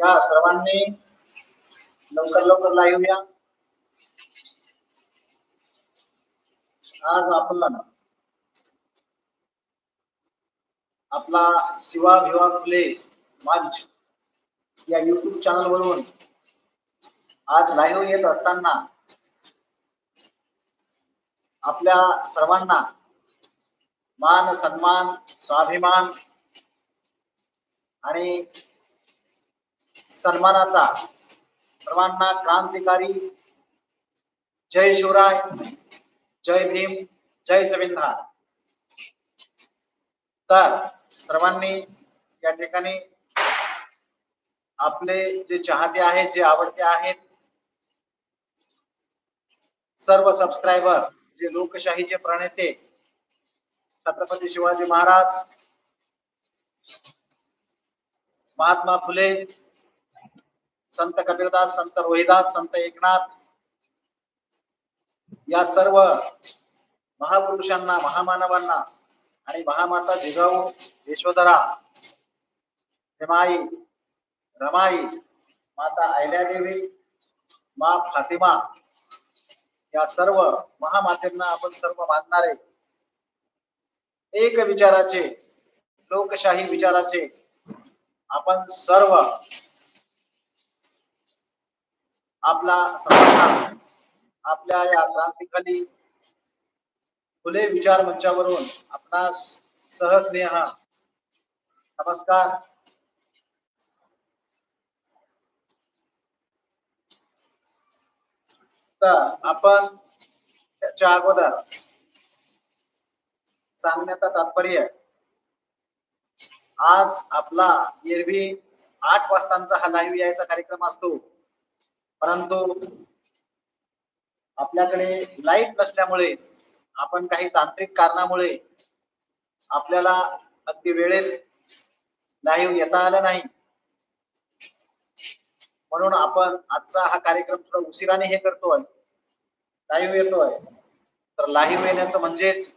या सर्वांनी लवकर लवकर लाईव्ह या. आज आपण आपला शिवा भिवा प्ले मंच या युट्यूब चॅनल वरून आज लाईव्ह येत असताना आपल्या सर्वांना मान सन्मान स्वाभिमान आणि सन्मानाचा. सर्वांना क्रांतिकारी. जय शिवराय. जय भीम. जय संविधान. तर सर्वांनी या ठिकाणी आपले जे चाहते आहेत जे आवडते आहेत सर्व सबस्क्रायबर जे लोकशाहीचे प्रणेते छत्रपती शिवाजी महाराज महात्मा फुले संत कबीरदास संत रोहिदास संत एकनाथ या सर्व महापुरुषांना महामानवांना आणि महामाता जिजाऊ यशोधरा हेमाई रमाई माता अहिल्यादेवी मा फातिमा या सर्व महामातेंना आपण सर्व मानणारे एक विचाराचे लोकशाही विचाराचे आपण सर्व आपला समाज आपल्या या क्रांतिखाली फुले विचार मंचावरून आपणास सहस्नेह नमस्कार. तर आपण त्याच्या अगोदर सांगण्याचा तात्पर्य आज आपला एरवी आठ वाजताचा हा लाईव्ह यायचा कार्यक्रम असतो. परंतु आपल्याकडे लाइट नसल्यामुळे आपण काही तांत्रिक कारणामुळे आपल्याला अगदी वेळेत लाईव्ह येता आलं नाही. म्हणून आपण आजचा हा कार्यक्रम थोडा उशिराने हे करतोय लाईव्ह येतोय तर लाईव्ह येण्याचं म्हणजेच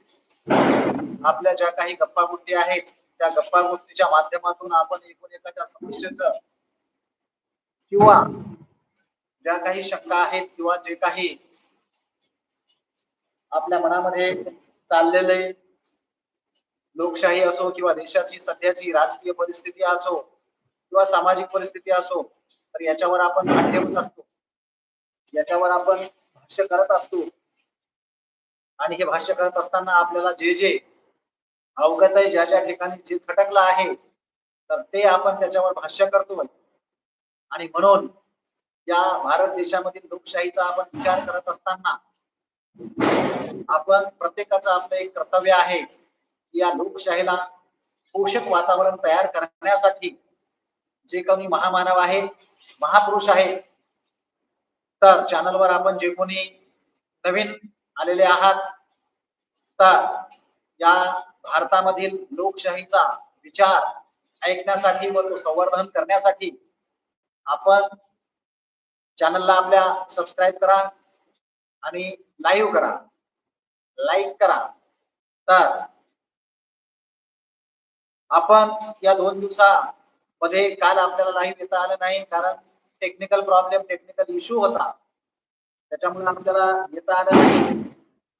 आपल्या ज्या काही गप्पा गोष्टी आहेत त्या गप्पा गोष्टीच्या माध्यमातून आपण एकूण एकाच्या समस्येच किंवा ज्या काही शंका आहेत किंवा जे काही आपल्या मनामध्ये चाललेले लोकशाही असो किंवा देशाची सध्याची राजकीय परिस्थिती असो किंवा सामाजिक परिस्थिती असो तर याच्यावर आपण ठेवत असतो. याच्यावर आपण भाष्य करत असतो. आणि हे भाष्य करत असताना आपल्याला जे जे अवगत आहे ज्या ज्या ठिकाणी जे खटकलं आहे तर ते आपण त्याच्यावर भाष्य करतो. आणि म्हणून या भारत देशामधील लोकशाहीचा आपण विचार करत असताना आपण प्रत्येकाचं आपलं एक कर्तव्य आहे की या लोकशाहीला पोषक वातावरण तयार करण्यासाठी जे कमी महामानव आहेत महापुरुष आहेत तर चॅनलवर आपण जे कोणी नवीन आलेले आहात तर या भारतामधील लोकशाहीचा विचार ऐकण्यासाठी व तो संवर्धन करण्यासाठी आपण चॅनलला आपल्या सबस्क्राईब करा आणि लाईव्ह करा. लाईक करा. तर आपण या दोन दिवसामध्ये काल आपल्याला लाईव्ह येता आलं नाही कारण टेक्निकल प्रॉब्लेम टेक्निकल इश्यू होता. त्याच्यामुळे आपल्याला येता आलं नाही.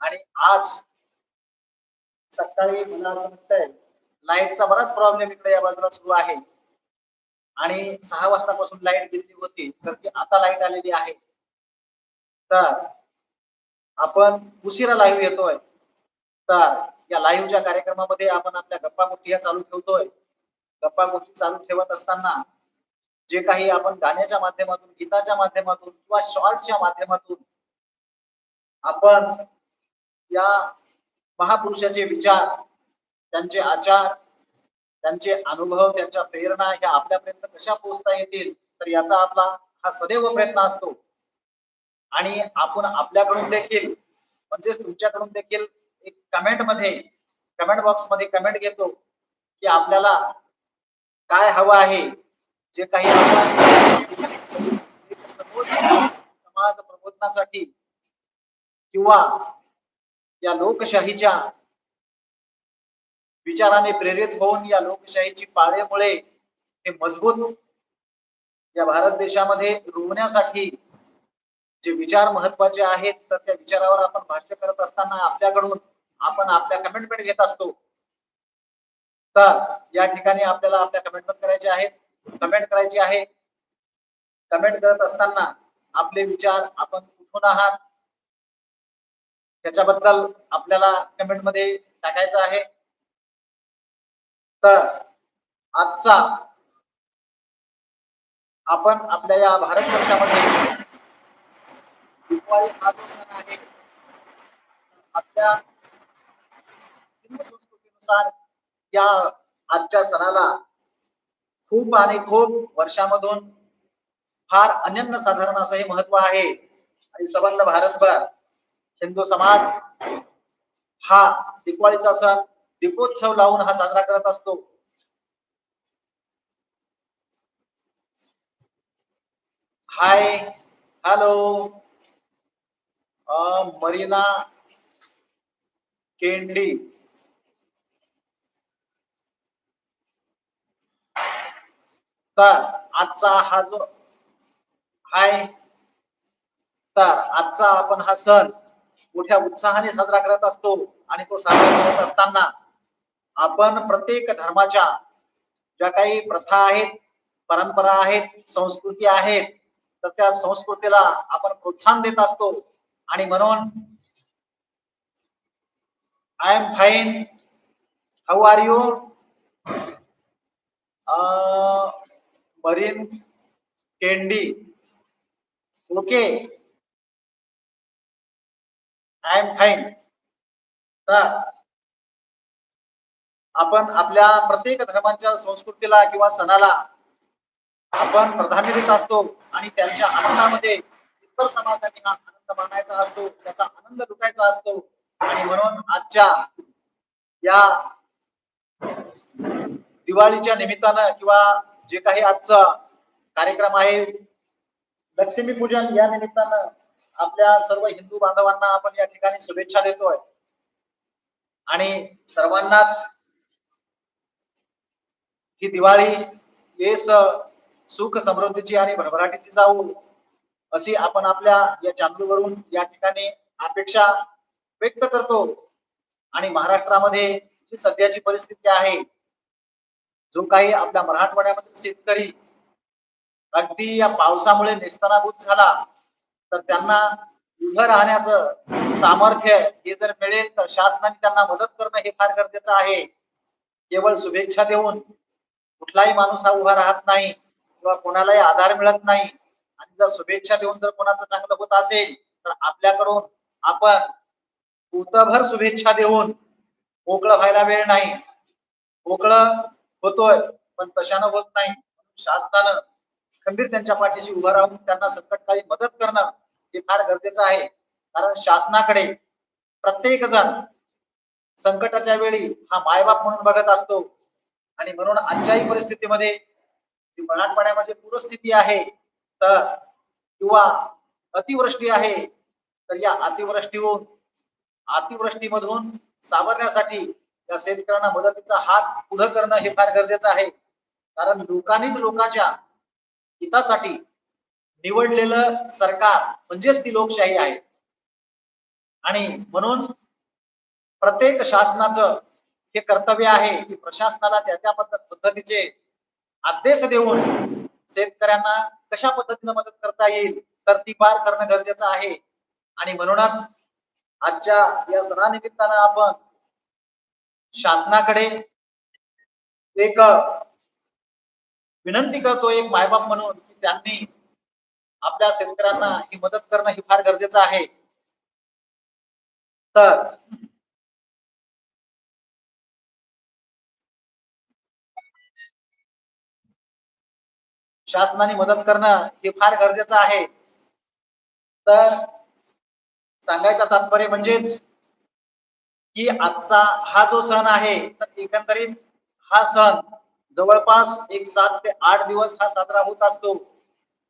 आणि आज सकाळी मला असं म्हणतंय लाईटचा बराच प्रॉब्लेम इकडे या बाजूला सुरू आहे. आणि सहा वाजतापासून लाइट गेलेली होती तर ती आता लाइट आलेली आहे. तर आपण उशिरा लाईव्ह येतोय. तर या लाईव्हच्या कार्यक्रमामध्ये आपण आपल्या गप्पा गोष्टी ह्या चालू ठेवतोय. गप्पा गोष्टी चालू ठेवत असताना जे काही आपण गाण्याच्या माध्यमातून गीताच्या माध्यमातून किंवा शॉर्टच्या माध्यमातून आपण या महापुरुषाचे विचार त्यांचे आचार त्यांचे अनुभव त्यांच्या प्रेरणा ह्या आपल्यापर्यंत कशा पोहोचता येतील तर याचा आपला हा सदैव प्रयत्न असतो. आणि आपण आपल्याकडून देखील म्हणजेच तुमच्याकडून देखील एक कमेंटमध्ये कमेंट बॉक्समध्ये कमेंट घेतो की आपल्याला काय हवं आहे जे काही समाज प्रबोधनासाठी किंवा या लोकशाहीच्या विचाराने प्रेरित होऊन या लोकशाहीची पाळेमुळे हे मजबूत या भारत देशामध्ये रुवण्यासाठी जे विचार महत्त्वाचे आहेत तर त्या विचारावर आपण भाष्य करत असताना आपल्याकडून आपण आपल्या कमेंटमेंट घेत असतो. तर या ठिकाणी आपल्याला आपल्या कमेंटमेंट करायचे आहेत. कमेंट करायची आहे. कमेंट करत असताना आपले विचार आपण कुठून आहात? त्याच्याबद्दल आपल्याला कमेंटमध्ये टाकायचं आहे. तर आजचा आपण आपल्या या भारत वर्षामध्ये दिवाळी हा जो सण आहे. आपल्या हिंदू संस्कृतीनुसार या आजच्या सणाला खूप आणि खूप वर्षामधून फार अनन्य साधारण असं हे महत्त्व आहे. आणि सबंध भारतभर हिंदू समाज हा दिवाळीचा सण दीपोत्सव लावून हा साजरा करत असतो. Hi hello Marina Kendi. तर आजचा हा जो हाय तर आजचा आपण हा सण मोठ्या उत्साहाने साजरा करत असतो आणि तो साजरा करत असताना आपण प्रत्येक धर्माच्या ज्या काही प्रथा आहेत परंपरा आहेत संस्कृती आहेत तर त्या संस्कृतीला आपण प्रोत्साहन देत असतो. आणि म्हणून I am fine how are you Marina Kendi. Okay. I am fine तर आपण आपल्या प्रत्येक धर्मांच्या संस्कृतीला किंवा सणाला आपण प्राधान्य देत असतो आणि त्यांच्या आनंदामध्ये इतर समाजाने हा आनंद मानायचा असतो त्याचा आनंद लुटायचा असतो. आणि म्हणून आजच्या या दिवाळीच्या निमित्तानं किंवा जे काही आजचा कार्यक्रम आहे लक्ष्मीपूजन या निमित्तानं आपल्या सर्व हिंदू बांधवांना आपण या ठिकाणी शुभेच्छा देतोय. आणि सर्वांनाच ही दिवाळी येस सुख समृद्धीची आणि भरभराटीची जाऊ अशी आपण आपल्या या चॅनलवरून या ठिकाणी अपेक्षा व्यक्त करतो. आणि महाराष्ट्रामध्ये जी सध्याची परिस्थिती आहे जो काही आपल्या मराठवाड्यामधील शेतकरी अगदी या पावसामुळे नेस्तनाभूत झाला तर त्यांना उभं राहण्याचं सामर्थ्य हे जर मिळेल तर शासनाने त्यांना मदत करणं हे फार गरजेचं आहे. केवळ शुभेच्छा देऊन कुठलाही माणूस हा उभा राहत नाही किंवा कोणालाही आधार मिळत नाही. आणि जर शुभेच्छा देऊन जर कोणाचं चांगलं होत असेल तर आपल्याकडून आपण उतभर शुभेच्छा देऊन मोकळं व्हायला वेळ नाही. मोकळं होतोय पण तशानं होत नाही. शासनानं खंबीर त्यांच्या पाठीशी उभं राहून त्यांना संकटकाळी मदत करणं हे फार गरजेचं आहे. कारण शासनाकडे प्रत्येक जण संकटाच्या वेळी हा मायबाप म्हणून बघत असतो. आणि म्हणून आजच्याही परिस्थितीमध्ये जी मराठवाड्यामध्ये पूरस्थिती आहे तर किंवा अतिवृष्टी आहे तर या अतिवृष्टीहून अतिवृष्टीमधून सावरण्यासाठी या शेतकऱ्यांना मदतीचा हात पुढे करणं हे फार गरजेचं आहे. कारण लोकांनीच लोकांच्या हितासाठी निवडलेलं सरकार म्हणजेच ती लोकशाही आहे. आणि म्हणून प्रत्येक शासनाचं हे कर्तव्य आहे की प्रशासनाला त्या त्या पद्धतीचे आदेश देऊन शेतकऱ्यांना कशा पद्धतीने मदत करता येईल तर ती पार करणं गरजेचं आहे. आणि म्हणूनच आजच्या या सणानिमित्तानं आपण शासनाकडे एक विनंती करतो एक मायबाप म्हणून की त्यांनी आपल्या शेतकऱ्यांना ही मदत करणं ही फार गरजेचं आहे. तर शासनाने मदत करणं हे फार गरजेचं आहे. तर सांगायचं तात्पर्य म्हणजेच की आजचा हा जो सण आहे तर एकंदरीत हा सण जवळपास एक सात ते आठ दिवस हा साजरा होत असतो.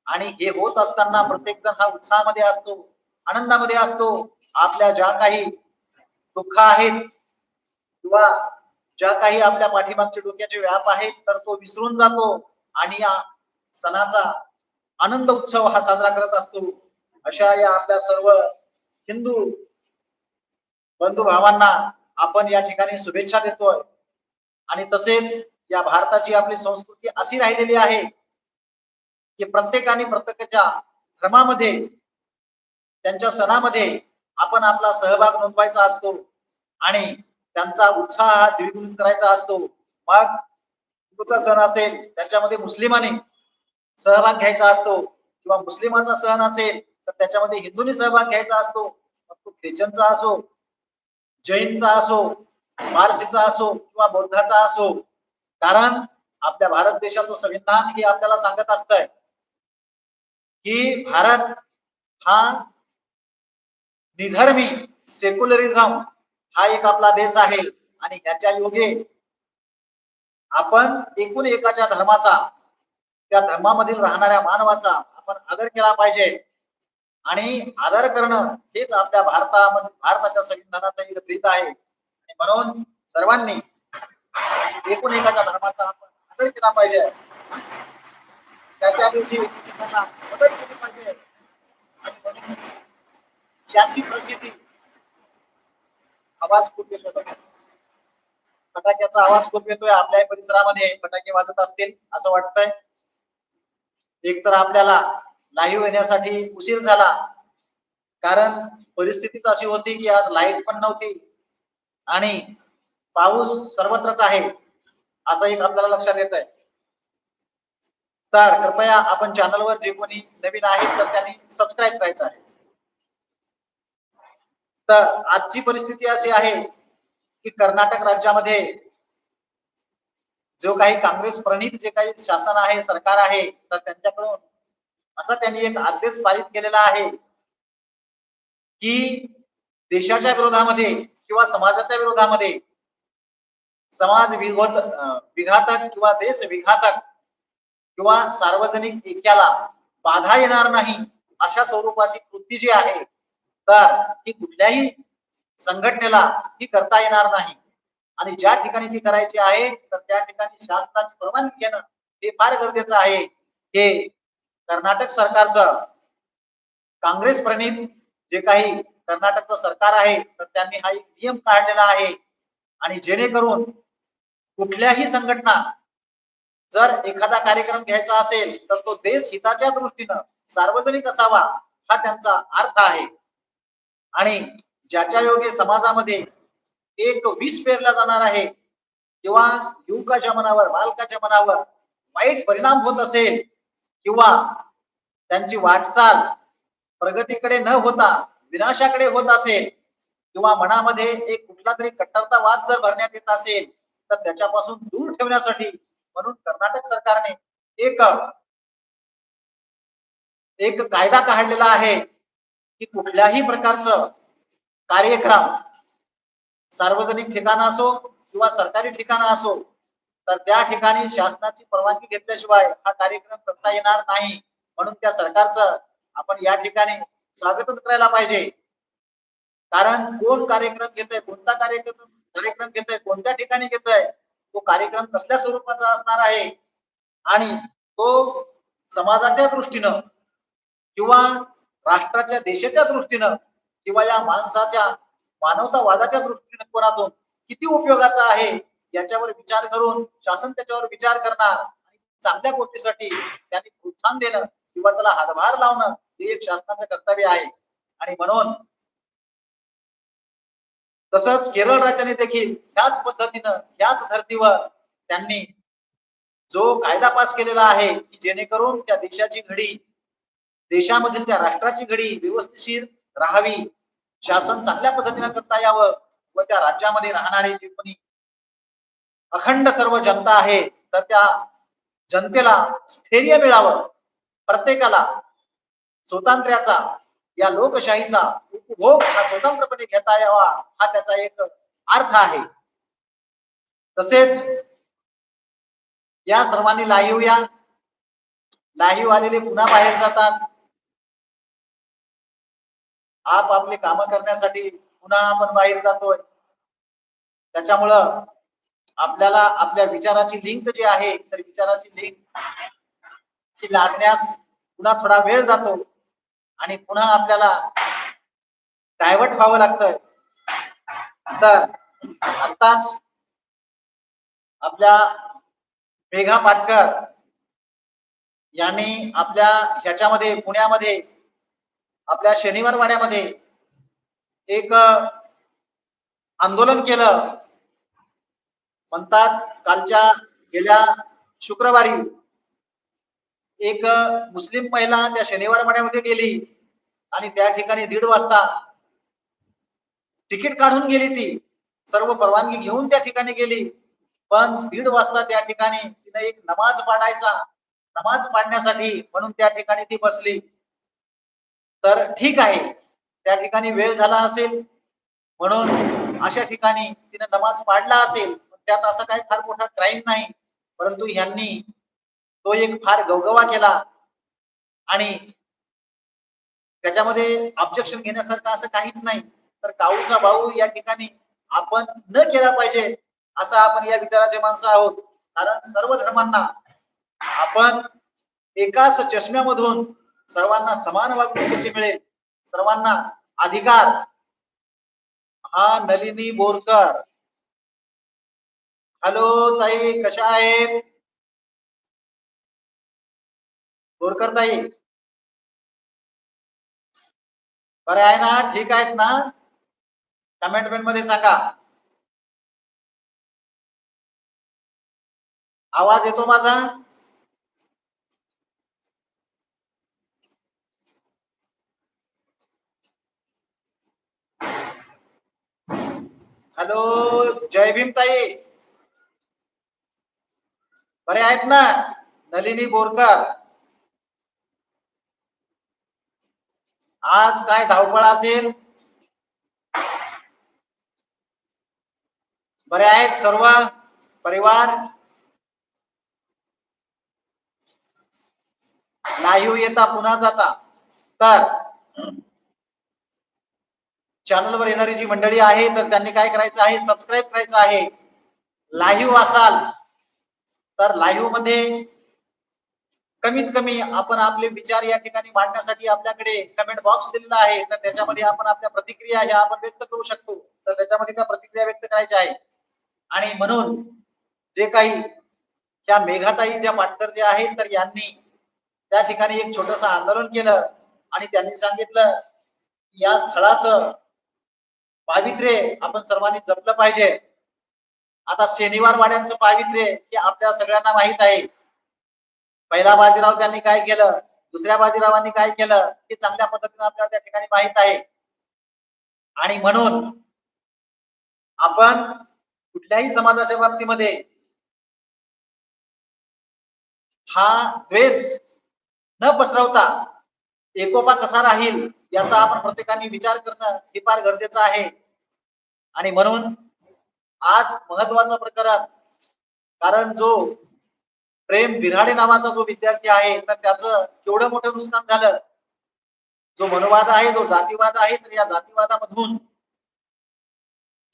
आणि हे होत असताना प्रत्येक जण हा उत्साहामध्ये असतो आनंदामध्ये असतो. आपल्या ज्या काही दुःख आहेत किंवा ज्या काही आपल्या पाठीमागचे डोक्याचे व्याप आहेत तर तो विसरून जातो आणि सणाचा आनंद उत्सव हा साजरा करत असतो. अशा या आपल्या सर्व हिंदू बंधू भावांना आपण या ठिकाणी शुभेच्छा देतोय. आणि तसेच या भारताची आपली संस्कृती अशी राहिलेली आहे की प्रत्येकाने प्रत्येकाच्या धर्मामध्ये त्यांच्या सणामध्ये आपण आपला सहभाग नोंदवायचा असतो आणि त्यांचा उत्साह हा द्विगुणित करायचा असतो. मग हिंदूचा सण असेल त्याच्यामध्ये मुस्लिमाने सहभाग घ्यायचा असतो किंवा मुस्लिमाचा सण असेल तर त्याच्यामध्ये हिंदूंनी सहभाग घ्यायचा असतो मग तो ख्रिश्चनचा असो जैनचा असो पारसीचा असो किंवा बौद्धाचा असो. कारण आपल्या भारत देशाचं संविधान हे आपल्याला सांगत असतंय की भारत हा निधर्मी सेक्युलरिझम हा एक आपला देश आहे आणि याच्या योगे आपण एकूण एकाच्या धर्माचा त्या धर्मामधील राहणाऱ्या मानवाचा आपण आदर केला पाहिजे. आणि आदर करणं हेच आपल्या भारतामध्ये भारताच्या संविधानाचं एक प्रीत आहे. आणि म्हणून सर्वांनी एकूण एकाच्या धर्माचा आपण आदर केला पाहिजे. त्याच्या दिवशी त्यांना मदत केली पाहिजे. आणि म्हणून याची प्रचिती आवाज खूप येतो फटाक्याचा आवाज खूप येतोय आपल्या परिसरामध्ये. फटाके वाजत असतील असं वाटतंय. एक तर आपल्याला लाईव्ह येण्यासाठी उशीर झाला. कारण परिस्थितीच अशी होती की आज लाइट पण नव्हती. आणि पाऊस सर्वत्रच आहे असं एक आपल्याला लक्षात येत आहे तर कृपया आपण चॅनलवर जे कोणी नवीन आहेत तर त्यांनी सबस्क्राईब करायचं आहे. तर आजची परिस्थिती अशी आहे की कर्नाटक राज्यामध्ये जो काही काँग्रेस प्रणित जे काही शासन आहे सरकार आहे तर त्यांच्याकडून असा त्यांनी एक आदेश पारित केलेला आहे की देशाच्या विरोधामध्ये किंवा समाजाच्या विरोधामध्ये समाज विघोत विघातक किंवा देश विघातक किंवा सार्वजनिक ऐक्याला बाधा येणार नाही अशा स्वरूपाची कृती जी आहे तर ही कुठल्याही संघटनेला ही करता येणार नाही. आणि ज्या ठिकाणी ती करायची आहे तर त्या ठिकाणी शासनाची परवानगी घेणं हे फार गरजेचं आहे. हे कर्नाटक सरकारचं काँग्रेस प्रणित जे काही कर्नाटकचं सरकार आहे तर त्यांनी हा एक नियम काढलेला आहे. आणि जेणेकरून कुठल्याही संघटना जर एखादा कार्यक्रम घ्यायचा असेल तर तो देश हिताच्या दृष्टीनं सार्वजनिक असावा हा त्यांचा अर्थ आहे. आणि ज्याच्या योगे समाजामध्ये एक वीस पेरला जाणार आहे. किंवा युवकाच्या मनावर बालकाच्या मनावर वाईट परिणाम होत असेल किंवा त्यांची वाटचाल प्रगतीकडे न होता विनाशाकडे होत असेल किंवा मनामध्ये एक कुठला तरी कट्टरतावाद जर भरण्यात येत असेल तर त्याच्यापासून दूर ठेवण्यासाठी म्हणून कर्नाटक सरकारने एक एक कायदा काढलेला आहे की कुठल्याही प्रकारचं कार्यक्रम सार्वजनिक ठिकाण असो किंवा सरकारी ठिकाण असो तर त्या ठिकाणी शासनाची परवानगी घेतल्याशिवाय हा कार्यक्रम करता येणार नाही. म्हणून त्या सरकारचं आपण या ठिकाणी स्वागतच करायला पाहिजे. कारण कोण कार्यक्रम घेतोय कोणता कार्यक्रम कार्यक्रम घेतोय कोणत्या ठिकाणी घेतोय तो कार्यक्रम कसल्या स्वरूपाचा असणार आहे? आणि तो समाजाच्या दृष्टीनं किंवा राष्ट्राच्या देशाच्या दृष्टीनं किंवा या माणसाच्या मानवतावादाच्या दृष्टिकोनातून किती उपयोगाचा आहे याच्यावर विचार करून शासन त्याच्यावर विचार करणार आणि चांगल्या गोष्टीसाठी त्यांनी प्रोत्साहन देणं किंवा त्याला हातभार लावणं हे एक शासनाचं कर्तव्य आहे. आणि म्हणून तसंच केरळ राज्याने देखील ह्याच पद्धतीनं ह्याच धर्तीवर त्यांनी जो कायदा पास केलेला आहे की जेणेकरून त्या देशाची घडी देशामधील त्या राष्ट्राची घडी व्यवस्थिशीर राहावी शासन चांगल्या पद्धतीने करता यावं व त्या राज्यामध्ये राहणारे जे कोणी अखंड सर्व जनता आहे तर त्या जनतेला स्थैर्य मिळावं. प्रत्येकाला स्वातंत्र्याचा या लोकशाहीचा उपभोग हा स्वतंत्रपणे घेता यावा हा त्याचा एक अर्थ आहे. तसेच या सर्वांनी लाईव्ह या. लाईव्ह आलेले पुन्हा बाहेर जातात. आप आपले काम करण्यासाठी पुन्हा आपण बाहेर जातोय. त्याच्यामुळं आपल्याला आपल्या विचाराची लिंक जी आहे तर विचाराची लिंक ती लागण्यास पुन्हा थोडा वेळ जातो आणि पुन्हा आपल्याला डायव्हर्ट व्हावं लागतंय. तर आताच आपल्या मेघा पाटकर यांनी आपल्या ह्याच्यामध्ये पुण्यामध्ये आपल्या शनिवार वाड्यामध्ये एक आंदोलन केलं. म्हणतात कालच्या गेल्या शुक्रवारी एक मुस्लिम महिला त्या शनिवार वाड्यामध्ये गेली आणि त्या ठिकाणी दीड वाजता तिकीट काढून गेली ती. सर्व परवानगी घेऊन त्या ठिकाणी गेली. पण दीड वाजता त्या ठिकाणी तिने एक नमाज पाडायचा. नमाज पाडण्यासाठी म्हणून त्या ठिकाणी ती बसली. तर ठीक आहे. त्या ठिकाणी वेळ झाला असेल. म्हणून अशा ठिकाणी तिने नमाज पाडला असेल त्यात असा काही फार मोठा क्राईम नाही. परंतु ह्यांनी तो एक फार गवगवा केला. आणि त्याच्यामध्ये ऑब्जेक्शन घेण्यासारखं असं काहीच नाही. तर काऊचा भाऊ या ठिकाणी आपण न केला पाहिजे असा आपण या विचाराचे माणसं आहोत. कारण सर्व धर्मांना आपण एकाच चष्म्यामधून सर्वांना समान वागणूक कशी मिळेल? सर्वांना अधिकार? हा नलिनी बोरकर. हॅलो ताई कशा आहेत? बोरकर ताई. बरे आहे ना? ठीक आहेत ना? कमेंटमेंटमध्ये सांगा. आवाज येतो माझा? हॅलो जय भीम ताई. बरे आहेत ना नलिनी बोरकर? आज काय धावपळ असेल? बरे आहेत सर्व परिवार? नाही येता पुन्हा जाता. तर चॅनलवर येणारी जी मंडळी आहे तर त्यांनी काय करायचं आहे? सबस्क्राईब करायचं आहे. लाईव्ह असाल तर लाईव्हमध्ये कमीत कमी आपण आपले विचार या ठिकाणी मांडण्यासाठी आपल्याकडे कमेंट बॉक्स दिलेला आहे. तर त्याच्यामध्ये आपण आपल्या प्रतिक्रिया ह्या आपण व्यक्त करू शकतो. तर त्याच्यामध्ये त्या प्रतिक्रिया व्यक्त करायच्या आहे आणि म्हणून जे काही त्या मेघाताई ज्या पाटकर जे आहेत तर यांनी त्या ठिकाणी एक छोटस आंदोलन केलं. आणि त्यांनी सांगितलं या स्थळाचं पावित्र्य आपण सर्वांनी जपलं पाहिजे. आता शनिवार वाड्यांचं पावित्र्य हे आपल्या सगळ्यांना माहीत आहे. पहिला बाजीराव त्यांनी काय केलं? दुसऱ्या बाजीरावांनी काय केलं? हे चांगल्या पद्धतीने आपल्याला त्या ठिकाणी माहीत आहे. आणि म्हणून आपण कुठल्याही समाजाच्या बाबतीमध्ये हा द्वेष न पसरवता एकोपा कसा राहील? याचा आपण प्रत्येकाने विचार करणं हे फार गरजेचं आहे. आणि म्हणून आज महत्वाचं प्रकरण कारण जो प्रेम बिराडे नावाचा जो विद्यार्थी आहे तर त्याचं केवढं मोठं नुकसान झालं. जो मनुवाद आहे जो जातीवाद आहे तर या जातीवादामधून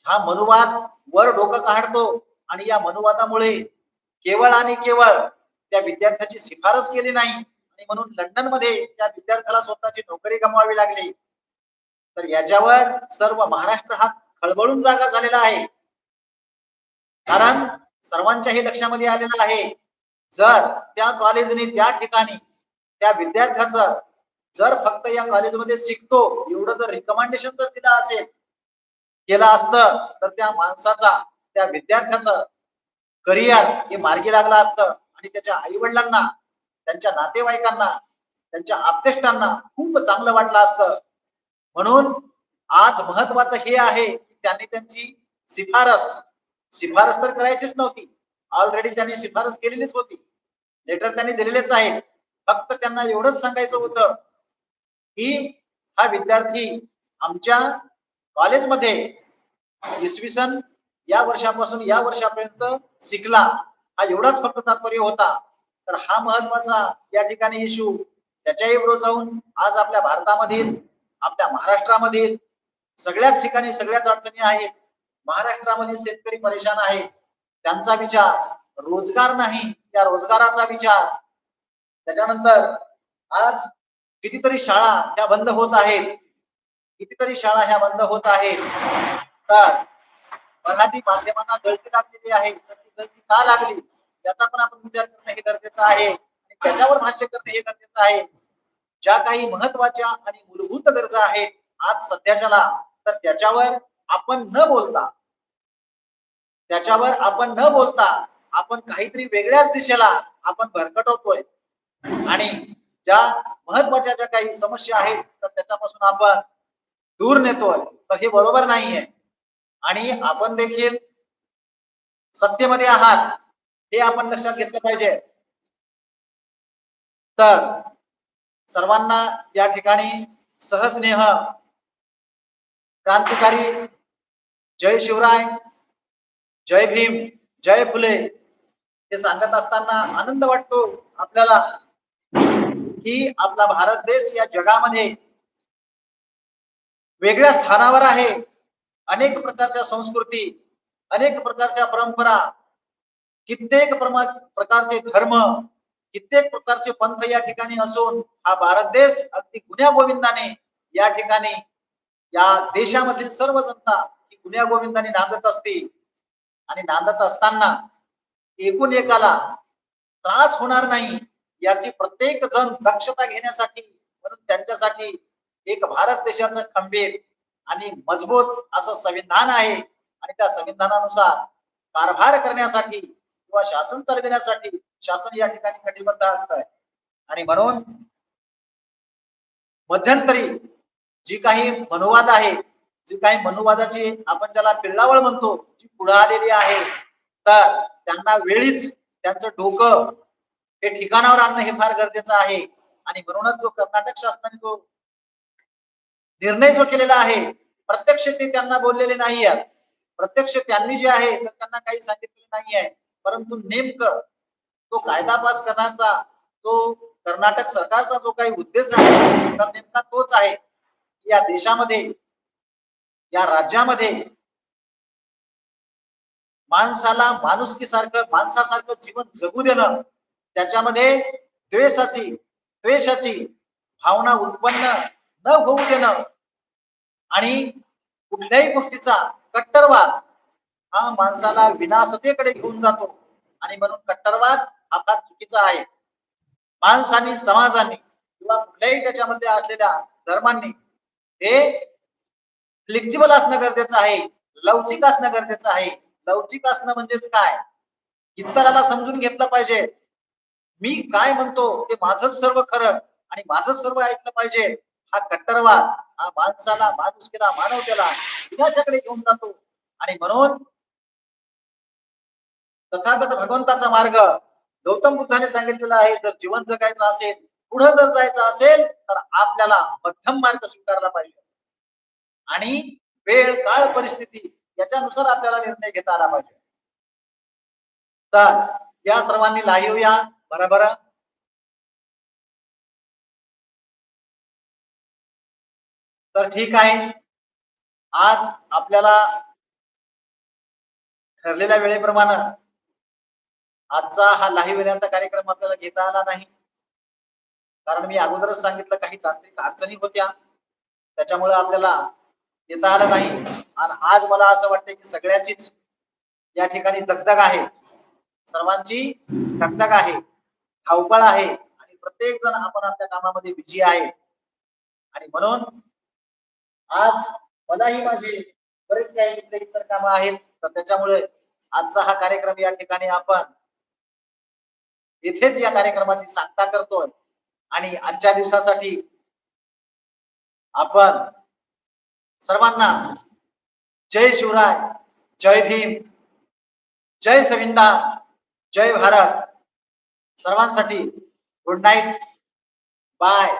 हा मनुवाद वर डोकं काढतो आणि या मनुवादामुळे केवळ आणि केवळ त्या विद्यार्थ्याची शिफारस केली नाही. आणि म्हणून लंडनमध्ये त्या विद्यार्थ्याला स्वतःची नोकरी गमवावी लागली. तर याच्यावर सर्व महाराष्ट्र हा खळबळून जागा झालेला आहे. कारण सर्वांच्याही लक्षामध्ये आलेलं आहे जर त्या कॉलेजने त्या ठिकाणी त्या विद्यार्थ्याचं जर फक्त या कॉलेजमध्ये शिकतो एवढं जर रिकमेंडेशन जर दिलं असेल केलं असतं तर त्या माणसाचा त्या विद्यार्थ्याचं करिअर हे मार्गी लागलं असतं. आणि त्याच्या आई वडिलांना त्यांच्या नातेवाईकांना त्यांच्या आप्तेष्टांना खूप चांगलं वाटलं असतं. म्हणून आज महत्वाचं हे आहे की त्यांनी त्यांची शिफारस शिफारस तर करायचीच नव्हती. ऑलरेडी त्यांनी शिफारस केलेलीच होती. लेटर त्यांनी दिलेलेच आहे फक्त त्यांना एवढंच सांगायचं होतं की हा विद्यार्थी आमच्या कॉलेजमध्ये इसवी सन या वर्षापासून या वर्षापर्यंत शिकला. हा एवढाच फक्त तात्पर्य होता. तर हा महत्त्वाचा या ठिकाणी इश्यू त्याच्याही विरोध जाऊन आज आपल्या भारतामधील आपल्या महाराष्ट्रामधील सगळ्याच ठिकाणी सगळ्याच अडचणी आहेत. महाराष्ट्रामध्ये शेतकरी परेशान आहे त्यांचा विचार रोजगार नाही त्या रोजगाराचा विचार. त्याच्यानंतर आज कितीतरी शाळा ह्या बंद होत आहेत. कितीतरी शाळा ह्या बंद होत आहेत. तर मराठी माध्यमांना गळती लागलेली आहे. तर ती गळती का लागली? याचा पण आपण विचार करणं हे गरजेचं आहे. आणि त्याच्यावर भाष्य करणं हे गरजेचं आहे. ज्या काही महत्त्वाच्या आणि मूलभूत गरजा आहेत आज सध्याच्याला तर त्याच्यावर आपण न बोलता त्याच्यावर आपण न बोलता आपण काहीतरी वेगळ्याच दिशेला आपण भरकटवतोय. आणि ज्या महत्त्वाच्या ज्या काही समस्या आहेत तर त्याच्यापासून आपण दूर नेतोय. तर हे बरोबर नाहीये. आणि आपण देखील सत्तेमध्ये आहात. हे आपण लक्षात घेतलं पाहिजे. तर सर्वांना या ठिकाणी सहस्नेह क्रांतिकारी जय शिवराय जय भीम जय फुले हे सांगत असताना आनंद वाटतो आपल्याला की आपला भारत देश या जगामध्ये वेगळ्या स्थानावर आहे. अनेक प्रकारच्या संस्कृती अनेक प्रकारच्या परंपरा कित्येक प्रमा प्रकारचे धर्म कित्येक प्रकारचे पंथ या ठिकाणी असून हा भारत देश अगदी गुन्ह्या गोविंदाने या ठिकाणी या देशामधील सर्व जनता ही गुन्ह्या गोविंदाने नांदत असते आणि नांदत असताना एकूण एकाला त्रास होणार नाही याची प्रत्येक जण दक्षता घेण्यासाठी म्हणून त्यांच्यासाठी एक भारत देशाचं खंबीर आणि मजबूत असं संविधान आहे. आणि त्या संविधानानुसार कारभार करण्यासाठी किंवा शासन चालविण्यासाठी शासन या ठिकाणी कटिबद्ध असत आणि म्हणून मध्यंतरी जी काही मनुवाद आहे जी काही मनुवादाची आपण त्याला पिल्लावळ म्हणतो जी पुढे आलेली आहे तर त्यांना वेळीच त्यांचं डोकं हे ठिकाणावर आणणं हे फार गरजेचं आहे. आणि म्हणूनच जो कर्नाटक शासनाने जो निर्णय जो केलेला आहे प्रत्यक्ष ते त्यांना बोललेले नाही आहेत प्रत्यक्ष त्यांनी जे आहे तर त्यांना काही सांगितलेलं नाही आहे परंतु नेमकं तो कायदा पास करण्याचा तो कर्नाटक सरकारचा जो काही उद्देश आहे तर नेमका तोच आहे या देशामध्ये या राज्यामध्ये माणसाला माणुसकीसारखं माणसासारखं जीवन जगू देणं त्याच्यामध्ये द्वेषाची द्वेषाची भावना उत्पन्न न होऊ देणं आणि कुठल्याही गोष्टीचा कट्टरवाद हा माणसाला विनाशतेकडे घेऊन जातो. आणि म्हणून कट्टरवाद हा फार चुकीचा आहे. माणसाने समाजाने किंवा कुठल्याही त्याच्यामध्ये असलेल्या धर्मांनी हे फ्लेक्झिबल असणं गरजेचं आहे. लवचिक असणं गरजेचं आहे. लवचिक असणं म्हणजेच काय? इतराला समजून घेतलं पाहिजे. मी काय म्हणतो ते माझंच सर्व खरं आणि माझंच सर्व ऐकलं पाहिजे. हा कट्टरवाद हा माणसाला माणुसकीला मानवतेला विनाशाकडे घेऊन जातो. आणि म्हणून तथागत भगवंताचा मार्ग. गौतम बुद्धाने सांगितलेला आहे जर जीवन जगायचं असेल पुढे जर जायचं असेल तर आपल्याला मध्यम मार्ग स्वीकारला पाहिजे. आणि वेळ काळ परिस्थिती याच्यानुसार आपल्याला निर्णय घेता आला पाहिजे. तर या सर्वांनी लाईव या बरोबर तर ठीक आहे. आज आपल्याला ठरलेल्या वेळेप्रमाणे आजचा हा लाईव्ह येण्याचा कार्यक्रम आपल्याला घेता आला नाही. कारण मी अगोदरच सांगितलं काही तांत्रिक अडचणी होत्या. त्याच्यामुळे आपल्याला येता आलं नाही. आणि आज मला असं वाटतं की सगळ्याचीच या ठिकाणी दगदग आहे. सर्वांची दगदग आहे. धावपळ आहे. आणि प्रत्येक जण आपण आपल्या कामामध्ये बिझी आहे. आणि म्हणून आज मलाही माझे बरेच काही इतर इतर कामं आहेत. तर त्याच्यामुळे आजचा हा कार्यक्रम या ठिकाणी आपण येथेच या कार्यक्रमाची सांगता करतोय. आणि आजच्या दिवसासाठी आपण सर्वांना जय शिवराय जय भीम जय संविधान जय भारत. सर्वांसाठी गुड नाईट बाय